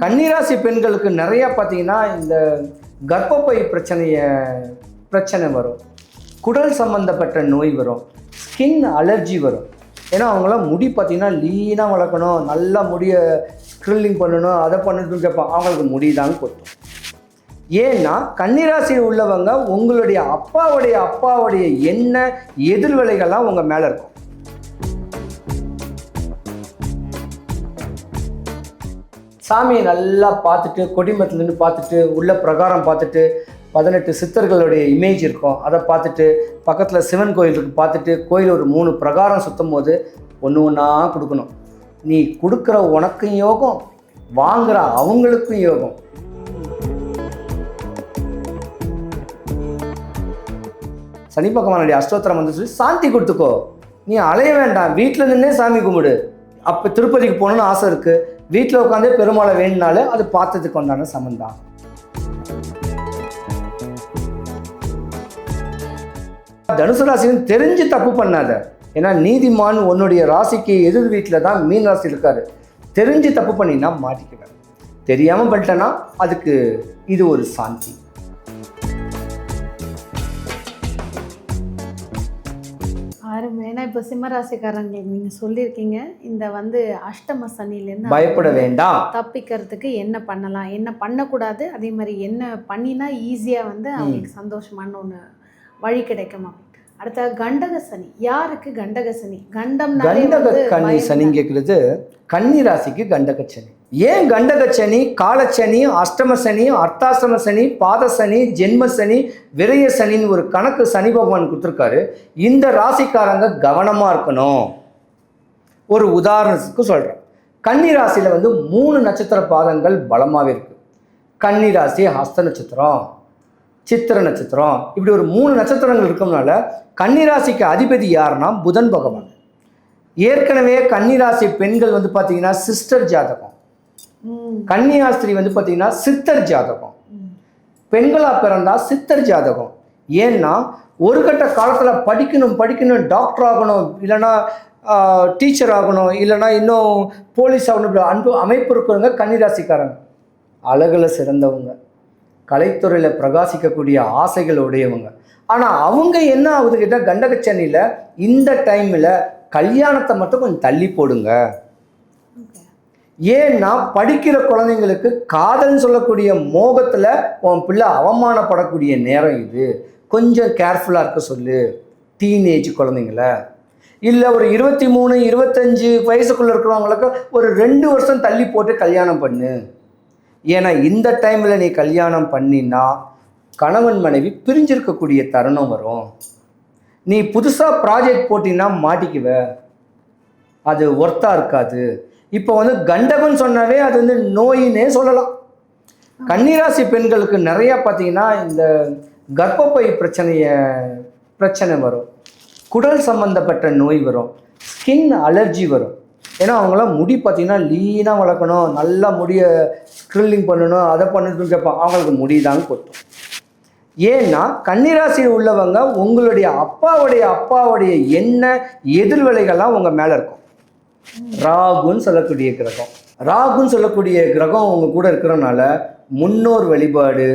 கன்னிராசி பெண்களுக்கு நிறைய பார்த்தீங்கன்னா இந்த கர்ப்பப்பை பிரச்சனைய பிரச்சனை வரும். குடல் சம்பந்தப்பட்ட நோய் வரும். ஸ்கின் அலர்ஜி வரும். ஏன்னா அவங்களாம் முடி பார்த்திங்கன்னா லீனாக வளர்க்கணும் நல்லா முடியை ஸ்க்ரில்லிங் பண்ணணும் அதை பண்ணணும்னு கேட்பான் அவங்களுக்கு முடி தான் கொட்டும். ஏன்னா கன்னிராசியில் உள்ளவங்க உங்களுடைய அப்பாவுடைய அப்பாவுடைய என்ன எதிர்விளைகள்லாம் உங்கள் மேலே இருக்கும். சாமியை நல்லா பார்த்துட்டு கொடிமரத்துலேருந்து பார்த்துட்டு உள்ள பிரகாரம் பார்த்துட்டு பதினெட்டு சித்தர்களுடைய இமேஜ் இருக்கும். அதை பார்த்துட்டு பக்கத்தில் சிவன் கோயில் இருக்கு பார்த்துட்டு கோயில் ஒரு மூணு பிரகாரம் சுத்தும் போது ஒன்று ஒன்றா கொடுக்கணும். நீ கொடுக்குற உனக்கும் யோகம் வாங்குற அவங்களுக்கும் யோகம். சனி பகவானுடைய அஷ்டோத்திரம் வந்து சொல்லி சாந்தி கொடுத்துக்கோ. நீ அலைய வேண்டாம். வீட்டில் நின்னே சாமி கும்பிடு. அப்போ திருப்பதிக்கு போகணுன்னு ஆசை இருக்குது வீட்டில் உட்காந்து பெருமாளை வேணுனாலே அது பார்த்ததுக்கு உண்டான சமந்தான் தனுசு ராசின்னு தெரிஞ்சு தப்பு பண்ணாத. ஏன்னா நீதிமான் உன்னுடைய ராசிக்கு எதிர் வீட்டில் தான் மீன் ராசி இருக்காரு. தெரிஞ்சு தப்பு பண்ணினா மாட்டிக்குவேன். தெரியாமல் பண்ணிட்டேன்னா அதுக்கு இது ஒரு சாந்தி. ஏன்னா இப்போ சிம்மராசிக்காரங்களுக்கு நீங்கள் சொல்லியிருக்கீங்க இந்த வந்து அஷ்டம சனிலேருந்து பயப்பட வேண்டாம் தப்பிக்கிறதுக்கு என்ன பண்ணலாம் என்ன பண்ணக்கூடாது அதே மாதிரி என்ன பண்ணினா ஈஸியாக வந்து அவங்களுக்கு சந்தோஷமான ஒன்று வழி கிடைக்கும் அடுத்த கண்டக சனி. யாருக்கு கண்டக சனி? கண்டம் கண்டக கன்னி சனி கேட்குறது கன்னி ராசிக்கு கண்டக சனி. ஏன் கண்டக சனி? காலச்சனி அஷ்டம சனி அர்த்தாசிரம சனி பாத சனி ஜென்ம சனி விரய சனின்னு ஒரு கணக்கு சனி பகவான் கொடுத்துருக்காரு. இந்த ராசிக்காரங்க கவனமாக இருக்கணும். ஒரு உதாரணத்துக்கு சொல்கிறேன் கன்னி ராசியில் வந்து மூணு நட்சத்திர பாதங்கள் பலமாகவே இருக்கு. கன்னி ராசி ஹஸ்த நட்சத்திரம். சித்திர நட்சத்திரம். இப்படி ஒரு மூணு நட்சத்திரங்கள் இருக்கறனால கன்னிராசிக்கு அதிபதி யாருன்னா புதன் பகவான். ஏற்கனவே கன்னிராசி பெண்கள் வந்து பார்த்தீங்கன்னா சிஸ்டர் ஜாதகம். கன்னியாஸ்திரி வந்து பார்த்தீங்கன்னா சித்தர் ஜாதகம். ம். பெண்களா பிறந்தா சித்தர் ஜாதகம். ஏன்னா ஒரு கட்ட காலத்தில் படிக்கணும் படிக்கணும் டாக்டர் ஆகணும் இல்லைன்னா டீச்சர் ஆகணும் இல்லைன்னா இன்னும் போலீஸ் ஆகணும் அன்பு அமைப்பு இருக்கிறவங்க கன்னிராசிக்காரங்க. அழகுல சிறந்தவங்க. கலைத்துறையில் பிரகாசிக்கக்கூடிய ஆசைகள் உடையவங்க. ஆனால் அவங்க என்ன ஆகுது கேட்டால் கண்டகச்சனியில் இந்த டைமில் கல்யாணத்தை மட்டும் கொஞ்சம் தள்ளி போடுங்க. ஏன்னா படிக்கிற குழந்தைங்களுக்கு காதல்னு சொல்லக்கூடிய மோகத்தில் உன் பிள்ளை அவமானப்படக்கூடிய நேரம் இது. கொஞ்சம் கேர்ஃபுல்லாக இருக்க சொல்லு டீனேஜ் குழந்தைங்கள. இல்லை ஒரு இருபத்தி மூணு இருபத்தஞ்சு வயசுக்குள்ளே இருக்கிறவங்களுக்கு ஒரு ரெண்டு வருஷம் தள்ளி போட்டு கல்யாணம் பண்ணு. ஏன்னா இந்த டைமில் நீ கல்யாணம் பண்ணினா கணவன் மனைவி பிரிஞ்சிருக்கக்கூடிய தருணம் வரும். நீ புதுசாக ப்ராஜெக்ட் போட்டின்னா மாட்டிக்குவ. அது ஒர்த்தாக இருக்காது. இப்போ வந்து கண்டகன் சொன்னாவே அது வந்து நோயினே சொல்லலாம். கன்னிராசி பெண்களுக்கு நிறையா பார்த்தீங்கன்னா இந்த கர்ப்பப்பை பிரச்சனையை பிரச்சனை வரும். குடல் சம்பந்தப்பட்ட நோய் வரும். ஸ்கின் அலர்ஜி வரும். ஏன்னா அவங்களாம் முடி பார்த்தீங்கன்னா லீனாக வளர்க்கணும் நல்லா முடியை ஸ்க்ரில்லிங் பண்ணணும் அதை பண்ணணும்னு கேட்பான் அவங்களுக்கு முடி தான் கொட்டும் ஏன்னா கன்னிராசியில் உள்ளவங்க உங்களுடைய அப்பாவுடைய அப்பாவுடைய என்ன எதிர்விளைகள்லாம் உங்கள் மேலே இருக்கும். ராகுன்னு சொல்லக்கூடிய கிரகம். ராகுன்னு சொல்லக்கூடிய கிரகம் உங்க கூட இருக்கிறனால முன்னோர் வழிபாடு.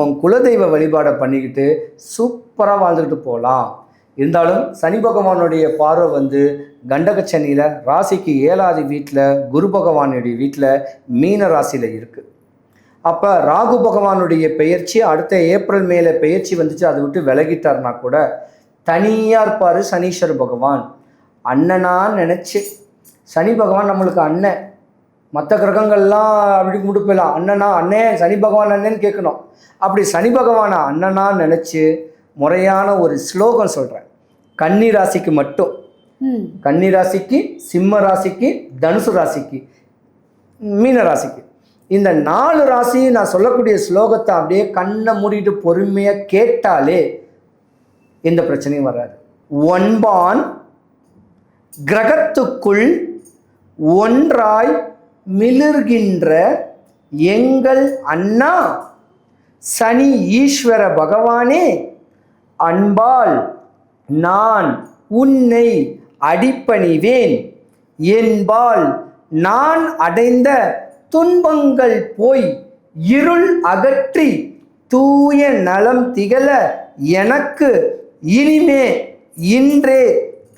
உன் குலதெய்வ வழிபாடை பண்ணிக்கிட்டு சூப்பராக வாழ்ந்துக்கிட்டு போகலாம். இருந்தாலும் சனி பகவானுடைய பார்வை வந்து கண்டகச்சனியில் ராசிக்கு ஏழாவது வீட்டில் குரு பகவானுடைய வீட்டில் மீன ராசியில் இருக்குது அப்போ ராகு பகவானுடைய பெயர்ச்சி அடுத்த ஏப்ரல் மேல பெயர்ச்சி வந்துச்சு அதை விட்டு விலகிட்டார்னா கூட தனியாக இருப்பார் சனீஸ்வர பகவான். அண்ணனா நினச்சி சனி பகவான் நம்மளுக்கு அண்ணன். மற்ற கிரகங்கள்லாம் அப்படி கும்பிட்டு போயிடலாம். அண்ணனா அண்ணே சனி பகவான் அண்ணன்னு கேட்கணும். அப்படி சனி பகவானை அண்ணனா நினச்சி முறையான ஒரு ஸ்லோகம் சொல்கிறேன் கன்னி ராசிக்கு மட்டும். கன்னி ராசிக்கு சிம்ம ராசிக்கு தனுசு ராசிக்கு மீன ராசிக்கு. இந்த நாலு ராசி நான் சொல்லக்கூடிய ஸ்லோகத்தை அப்படியே கண்ணை மூடிட்டு பொறுமையாக கேட்டாலே எந்த பிரச்சனையும் வராது. ஒன்பான் கிரகத்துக்குள் ஒன்றாய் மிளிர்கின்ற எங்கள் அண்ணா சனி ஈஸ்வர பகவானே அன்பால் நான் உன்னை அடிப்பணிவேன். என்பால் நான் அடைந்த துன்பங்கள் போய் இருள் அகற்றி தூய நலம் திகழ எனக்கு இனிமே இன்றே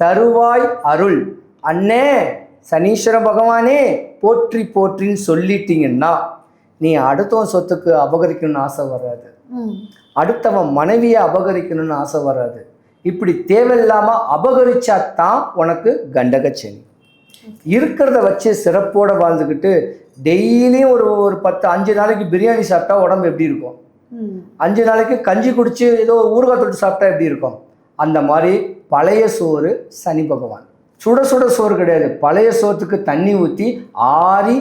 தருவாய் அருள். அண்ணே சனீஸ்வர பகவானே போற்றி போற்றின்னு சொல்லிட்டீங்கன்னா நீ அடுத்தவன் சொத்துக்கு அபகரிக்கணும்னு ஆசை வராது. அடுத்தவன் மனைவியை அபகரிக்கணும்னு ஆசை வராது. இப்படி தேவையில்லாம அபகரிச்சா தான் உனக்கு கண்டகச்சனி இருக்கிறத வச்சு சிறப்போட வாழ்ந்துக்கிட்டு டெய்லியும் ஒரு ஒரு பத்து அஞ்சு நாளைக்கு பிரியாணி சாப்பிட்டா உடம்பு எப்படி இருக்கும்? அஞ்சு நாளைக்கு கஞ்சி குடிச்சு ஏதோ ஊறுகாய் தொட்டு சாப்பிட்டா எப்படி இருக்கும்? அந்த மாதிரி பழைய சோறு சனி பகவான். சுட சுட சோறு கிடையாது. பழைய சோத்துக்கு தண்ணி ஊற்றி ஆறி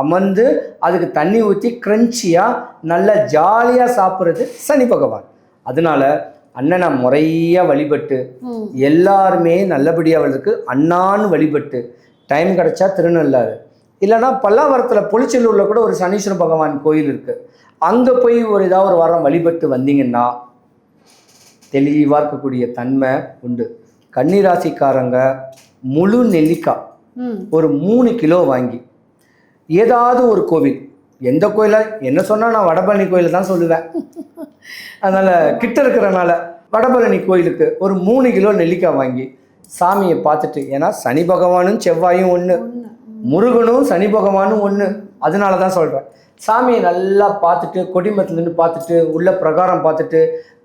அமர்ந்து அதுக்கு தண்ணி ஊற்றி க்ரன்ச்சியாக நல்லா ஜாலியாக சாப்பிட்றது சனி பகவான். அதனால அண்ணனை முறையாக வழிபட்டு எல்லாருமே நல்லபடியாக வளர்க்கு அண்ணான்னு வழிபட்டு டைம் கிடைச்சா திருநள்ளாறு. இல்லைன்னா பல்லாவரத்தில் பொலிச்சலூரில் கூட ஒரு சனீஸ்வர பகவான் கோயில் இருக்குது அங்கே போய் ஒரு ஏதாவது ஒரு வாரம் வழிபட்டு வந்தீங்கன்னா தெளிவாக இருக்கக்கூடிய தன்மை உண்டு. கன்னிராசிக்காரங்க முழு நெல்லிக்காய் ஒரு மூணு கிலோ வாங்கி ஏதாவது ஒரு கோவில் எந்த கோயில? என்ன சொன்னால் நான் வடபழனி கோயிலை தான் சொல்லுவேன். அதனால் கிட்ட இருக்கிறனால வடபழனி கோயிலுக்கு ஒரு மூணு கிலோ நெல்லிக்காய் வாங்கி சாமியை பார்த்துட்டு ஏன்னா சனி பகவானும் செவ்வாயும் ஒன்று முருகனும் சனி பகவானும் ஒன்று அதனால தான் சொல்கிறேன் சாமியை நல்லா பார்த்துட்டு கொடிமரத்துல நின்று பார்த்துட்டு உள்ள பிரகாரம் பார்த்துட்டு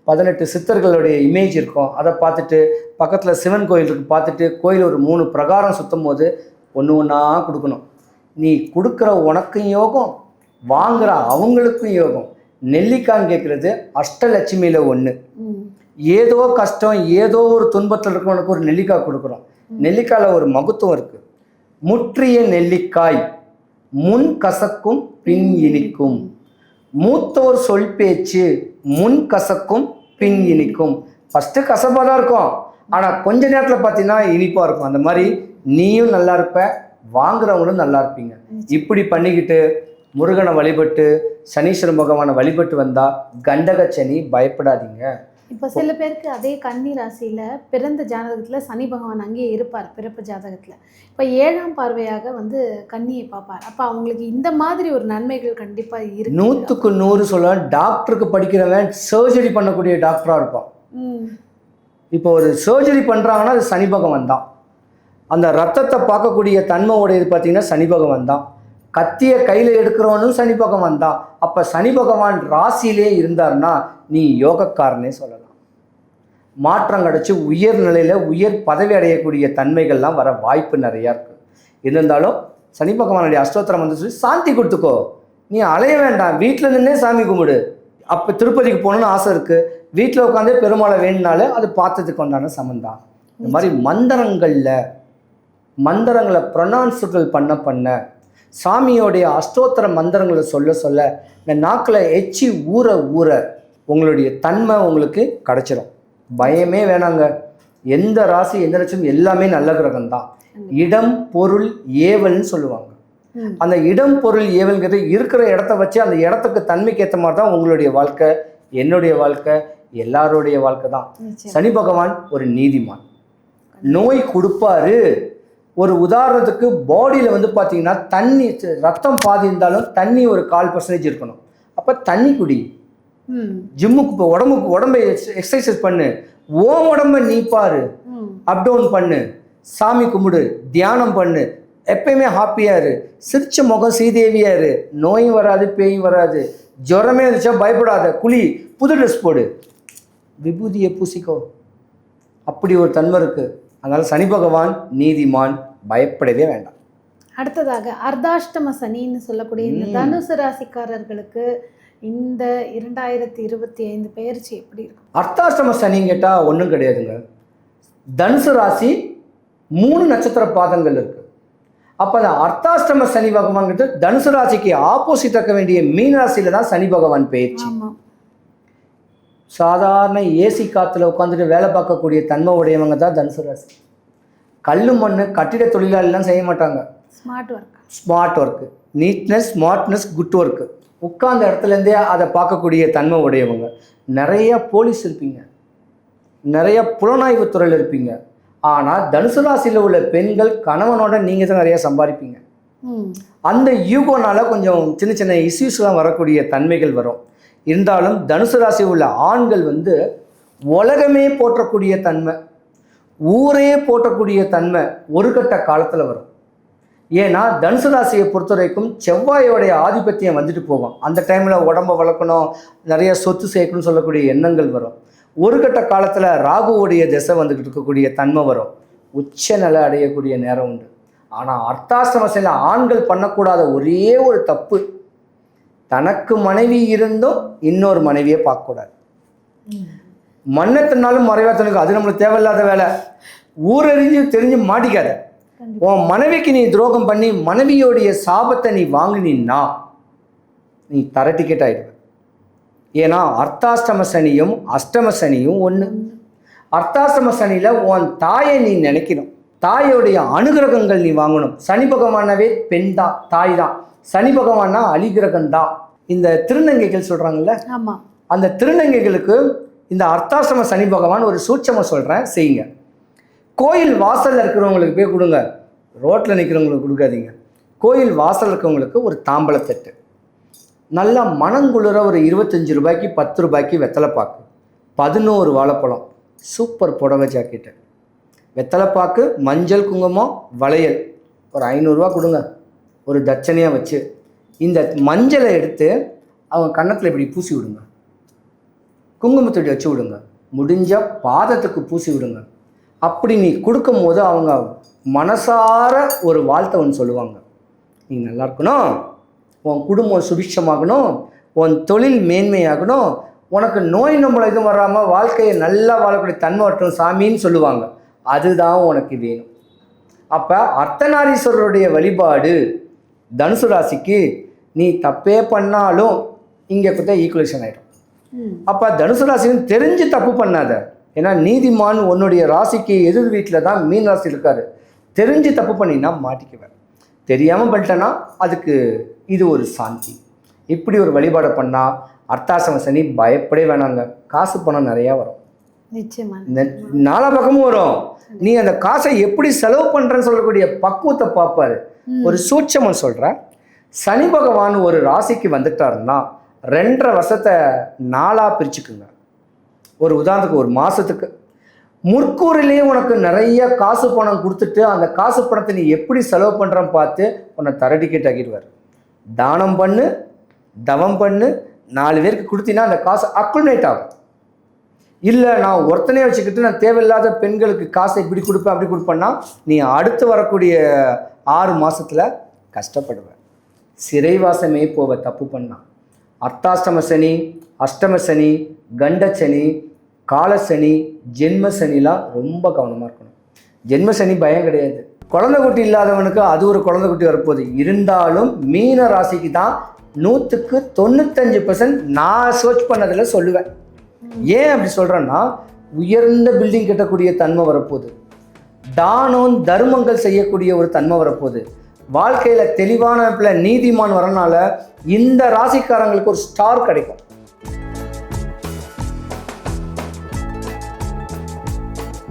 பதினெட்டு சித்தர்களுடைய இமேஜ் இருக்கும். அதை பார்த்துட்டு பக்கத்தில் சிவன் கோயில் இருக்கு பார்த்துட்டு கோயில் ஒரு மூணு பிரகாரம் சுத்தும் போது ஒன்று ஒன்றா கொடுக்கணும். நீ கொடுக்குற உனக்கும் யோகம் வாங்குற அவங்களுக்கும் யோகம். நெல்லிக்கான்னு கேட்குறது அஷ்டலட்சுமியில் ஒன்று ஏதோ கஷ்டம் ஏதோ ஒரு துன்பத்தில் இருக்கிறவனுக்கு ஒரு நெல்லிக்காய் கொடுக்குறோம். நெல்லிக்காயில் ஒரு மகத்துவம் இருக்கு. முற்றிய நெல்லிக்காய் முன் கசக்கும் பின் இனிக்கும். மூத்தோர் சொல் பேச்சு முன் கசக்கும் பின் இனிக்கும். ஃபஸ்ட்டு கசப்பாக தான் இருக்கும். ஆனால் கொஞ்ச நேரத்தில் பார்த்தீங்கன்னா இனிப்பாக இருக்கும். அந்த மாதிரி நீயும் நல்லா இருப்ப வாங்குறவங்களும் நல்லா இருப்பீங்க. இப்படி பண்ணிக்கிட்டு முருகனை வழிபட்டு சனீஸ்வர பகவானை வழிபட்டு வந்தால் கண்டகச்சனி பயப்படாதீங்க. இப்போ சில பேருக்கு அதே கன்னி ராசியில பிறந்த ஜாதகத்துல சனி பகவான் அங்கேயே இருப்பார் பிறப்பு ஜாதகத்துல. இப்போ ஏழாம் பார்வையாக வந்து கன்னியை பார்ப்பார். அப்போ அவங்களுக்கு இந்த மாதிரி ஒரு நன்மைகள் கண்டிப்பா இருக்கு. நூற்றுக்கு நூறு சொல்ல டாக்டருக்கு படிக்கிறவன் சர்ஜரி பண்ணக்கூடிய டாக்டராக இருப்பான். இப்போ ஒரு சர்ஜரி பண்ணுறாங்கன்னா அது சனி பகவான் தான். அந்த ரத்தத்தை பார்க்கக்கூடிய தன்மை உடையது பார்த்தீங்கன்னா சனி பகவான் தான். கத்தியை கையில் எடுக்கிறவனும் சனி பகவான் தான். அப்போ சனி பகவான் ராசியிலே இருந்தார்னா நீ யோகக்காரனே சொல்லலாம். மாற்றம் கிடச்சி உயர் நிலையில் உயர் பதவி அடையக்கூடிய தன்மைகள்லாம் வர வாய்ப்பு நிறையா இருக்குது இருந்தாலும் சனி பகவானுடைய அஷ்டோத்திரம் வந்து சொல்லி சாந்தி கொடுத்துக்கோ. நீ அலைய வேண்டாம். வீட்டில் நின்னே சாமி கும்பிடு. அப்போ திருப்பதிக்கு போகணுன்னு ஆசை இருக்குது வீட்டில் உட்காந்தே பெருமாளை வேணுனாலே அது பார்த்ததுக்கு உண்டான சமந்தான் இந்த மாதிரி மந்திரங்களில் மந்திரங்களை ப்ரொனவுன்ஸுகள் பண்ண பண்ண சாமியோடைய அஷ்டோத்திர மந்திரங்களை சொல்ல சொல்ல இந்த நாக்கில் எச்சி ஊற ஊற உங்களுடைய தன்மை உங்களுக்கு கிடச்சிரும். பயமே வேணாங்க. எந்த ராசி எந்த லட்சம் எல்லாமே நல்ல கிரகம் தான் இடம் பொருள் ஏவல்னு சொல்லுவாங்க. அந்த இடம் பொருள் ஏவல்ங்கிறது இருக்கிற இடத்த வச்சு அந்த இடத்துக்கு தன்மைக்கு ஏற்ற மாதிரி தான் உங்களுடைய வாழ்க்கை என்னுடைய வாழ்க்கை எல்லாருடைய வாழ்க்கை தான். சனி பகவான் ஒரு நீதிமான். நோய் கொடுப்பாரு. ஒரு உதாரணத்துக்கு பாடியில் வந்து பார்த்தீங்கன்னா தண்ணி ரத்தம் பாதி இருந்தாலும் தண்ணி ஒரு கால் பர்சன்டேஜ் இருக்கணும். அப்போ தண்ணி குடி. ஜிம்முக்கு இப்போ உடம்புக்கு உடம்பை எக்ஸசைஸ் பண்ணு. ஓ உடம்ப நீ பாரு. ம். அப் டவுன் பண்ணு. சாமி கும்பிடு. தியானம் பண்ணு. எப்பயுமே ஹாப்பியாக இரு. சிரிச்ச முகம் சீதேவியா இரு. நோயும் வராது பேயும் வராது. ஜுரமே இருந்துச்சா பயப்படாத. குழி புது ட்ரெஸ் போடு. விபூதியை பூசிக்கோ. அப்படி ஒரு தன்மை இருக்குது அதனால் சனி பகவான் நீதிமான் பயப்படவே வேண்டாம். அடுத்ததாக அர்த்தாஷ்டம சனின்னு சொல்லக்கூடிய இந்த. தனுசு ராசிக்காரர்களுக்கு இந்த இரண்டாயிரத்தி இருபத்தி ஐந்து பெயர்ச்சி எப்படி இருக்கும் அர்த்தாஷ்டம சனின்னு கேட்டால் ஒன்றும் கிடையாதுங்க. தனுசு ராசி மூணு நட்சத்திர பாதங்கள் இருக்கு. அப்போ அந்த அர்த்தாஷ்டம சனி பகவான்கிறது தனுசு ராசிக்கு ஆப்போசிட் இருக்க வேண்டிய மீன ராசியில தான் சனி பகவான் பயிற்சி. சாதாரண ஏசி காத்துல உட்காந்துட்டு வேலை பார்க்கக்கூடிய தன்மை உடையவங்க தான் தனுசு ராசி. கல்லு மண் கட்டிட தொழிலாளிலாம் செய்ய மாட்டாங்க. Smart work smart work neatness smartness good work உட்கார்ந்த இடத்துலேருந்தே அதை பார்க்கக்கூடிய தன்மை உடையவங்க நிறைய போலீஸ் இருப்பீங்க. நிறைய புலனாய்வு துறையில் இருப்பீங்க. ஆனால் தனுசு ராசியில் உள்ள பெண்கள் கணவனோட நீங்கள் தான் நிறைய சம்பாதிப்பீங்க. அந்த ஈகோனால கொஞ்சம் சின்ன சின்ன இஷ்யூஸ்லாம் வரக்கூடிய தன்மைகள் வரும். இருந்தாலும் தனுசு ராசி உள்ள ஆண்கள் வந்து உலகமே போற்றக்கூடிய தன்மை ஊரே போற்றக்கூடிய தன்மை ஒரு கட்ட காலத்தில் வரும். ஏன்னா தனுசு ராசியை பொறுத்த வரைக்கும் செவ்வாயோடைய ஆதிபத்தியம் வந்துட்டு போகும். அந்த டைமில் உடம்ப வளர்க்கணும் நிறைய சொத்து சேர்க்கணும்னு சொல்லக்கூடிய எண்ணங்கள் வரும். ஒரு கட்ட காலத்தில் ராகுவோடைய திசை வந்துக்கிட்டு இருக்கக்கூடிய தன்மை வரும். உச்ச நிலை அடையக்கூடிய நேரம் உண்டு. ஆனால் அர்த்தாசிரமத்தில் ஆண்கள் பண்ணக்கூடாத ஒரே ஒரு தப்பு தனக்கு மனைவி இருந்தும் இன்னொரு மனைவியை பார்க்கக்கூடாது. மன்னத்தினாலும் மறைவாத்தனுக்கு அது நம்மளுக்கு தேவையில்லாத வேலை. ஊரறிஞ்சு தெரிஞ்சு மாட்டிக்காத. உன் மனைவிக்கு நீ துரோகம் பண்ணி மனைவியோடைய சாபத்தை நீ வாங்கினீன்னா நீ தர டிக்கெட் ஆயிடுவ. ஏன்னா அர்த்தாஷ்டம சனியும் அஷ்டம சனியும் ஒன்று அர்த்தாஷ்டம சனியில் உன் தாயை நீ நினைக்கணும். தாயோடைய அனுகிரகங்கள் நீ வாங்கணும். சனி பகவானவே பெண் தான் தாய் தான். சனி பகவானா அலிகிரகம் தான். இந்த திருநங்கைகள் சொல்கிறாங்கல்ல ஆமா. அந்த திருநங்கைகளுக்கு இந்த அர்த்தாசிரம சனி பகவான் ஒரு சூட்சமாக சொல்கிறேன் செய்யுங்க. கோயில் வாசலில் இருக்கிறவங்களுக்கு போய் கொடுங்க. ரோட்டில் நிற்கிறவங்களுக்கு கொடுக்காதீங்க. கோயில் வாசல் இருக்கிறவங்களுக்கு ஒரு தாம்பழத்தட்டு நல்லா மனங்குளிர ஒரு இருபத்தஞ்சி ரூபாய்க்கு பத்து ரூபாய்க்கு வெத்தலைப்பாக்கு பதினோரு வாழைப்பழம். சூப்பர் புடவை ஜாக்கெட்டு. வெத்தலைப்பாக்கு மஞ்சள் குங்குமம் வளையல். ஒரு ஐநூறுரூவா கொடுங்க. ஒரு தட்சணையாக வச்சு. இந்த மஞ்சளை எடுத்து அவங்க கன்னத்தில் இப்படி பூசி விடுங்க. குங்குமத்தொடி வச்சு விடுங்க. முடிஞ்ச பாதத்துக்கு பூசி விடுங்க. அப்படி நீ கொடுக்கும் போது அவங்க மனசார ஒரு வாழ்த்தை ஒன்று சொல்லுவாங்க. நீ நல்லா இருக்கணும். உன் குடும்பம் சுபிட்சமாகணும் உன் தொழில் மேன்மையாகணும். உனக்கு நோய் நம்மளை எதுவும் வராமல் வாழ்க்கையை நல்லா வாழக்கூடிய தன்மை வரட்டும் சாமின்னு சொல்லுவாங்க. அதுதான் உனக்கு வேணும். அப்போ அர்த்தநாரீஸ்வரருடைய வழிபாடு தனுசு ராசிக்கு நீ தப்பே பண்ணாலும் இங்கே கொடுத்தா ஈக்குவலேஷன் ஆகிடும் அப்போ தனுசு ராசின்னு தெரிஞ்சு தப்பு பண்ணாத. ஏன்னா நீதிமான் உன்னுடைய ராசிக்கு எதிர் வீட்டில் தான் மீன் ராசி இருக்காரு. தெரிஞ்சு தப்பு பண்ணினா மாட்டிக்குவேன். தெரியாமல் பண்ணிட்டேன்னா அதுக்கு இது ஒரு சாந்தி. இப்படி ஒரு வழிபாடை பண்ணால் அர்த்தாசம சனி பயப்படவே வேணாங்க. காசு பணம் நிறையா வரும். இந்த நாலா பக்கமும் வரும். நீ அந்த காசை எப்படி செலவு பண்ணுறேன்னு சொல்லக்கூடிய பக்குவத்தை பார்ப்பாரு. ஒரு சூட்சமம் சொல்கிறேன் சனி பகவான் ஒரு ராசிக்கு வந்துட்டாருன்னா ரெண்டரை வருஷத்தை நாளாக பிரிச்சுக்குங்க. ஒரு உதாரணத்துக்கு ஒரு மாதத்துக்கு முற்கூறிலேயே உனக்கு நிறைய காசு பணம் கொடுத்துட்டு அந்த காசு பணத்தை நீ எப்படி செலவு பண்ணுறன்னு பார்த்து உன்னை தர டிக்கெட் ஆக்கிடுவார். தானம் பண்ணு தவம் பண்ணு நாலு பேருக்கு கொடுத்தீங்கன்னா அந்த காசு அக்குல்மேட் ஆகும். இல்லை நான் ஒருத்தனே வச்சுக்கிட்டு நான் தேவையில்லாத பெண்களுக்கு காசை இப்படி கொடுப்பேன் அப்படி கொடுப்பேன்னா நீ அடுத்து வரக்கூடிய ஆறு மாதத்தில் கஷ்டப்படுவேன். சிறைவாசமே போவ தப்பு பண்ணா அர்த்தாஷ்டம சனி அஷ்டம சனி கண்ட சனி காலசனி ஜென்ம சனிலாம் ரொம்ப கவனமாக இருக்கணும். ஜென்ம சனி பயம் கிடையாது. குழந்தை குட்டி இல்லாதவனுக்கு அது ஒரு குழந்தை குட்டி வரப்போகுது. இருந்தாலும் மீன ராசிக்கு தான் நூற்றுக்கு தொண்ணூத்தஞ்சு பர்சன்ட் நான் சர்ச் பண்ணதில் சொல்லுவேன். ஏன் அப்படி சொல்கிறேன்னா உயர்ந்த பில்டிங் கட்டக்கூடிய தன்மை வரப்போகுது. தானம் தர்மங்கள் செய்யக்கூடிய ஒரு தன்மை வரப்போகுது. வாழ்க்கையில் தெளிவான அமைப்பில் நீதிமான் வரனால இந்த ராசிக்காரங்களுக்கு ஒரு ஸ்டார் கிடைக்கும்.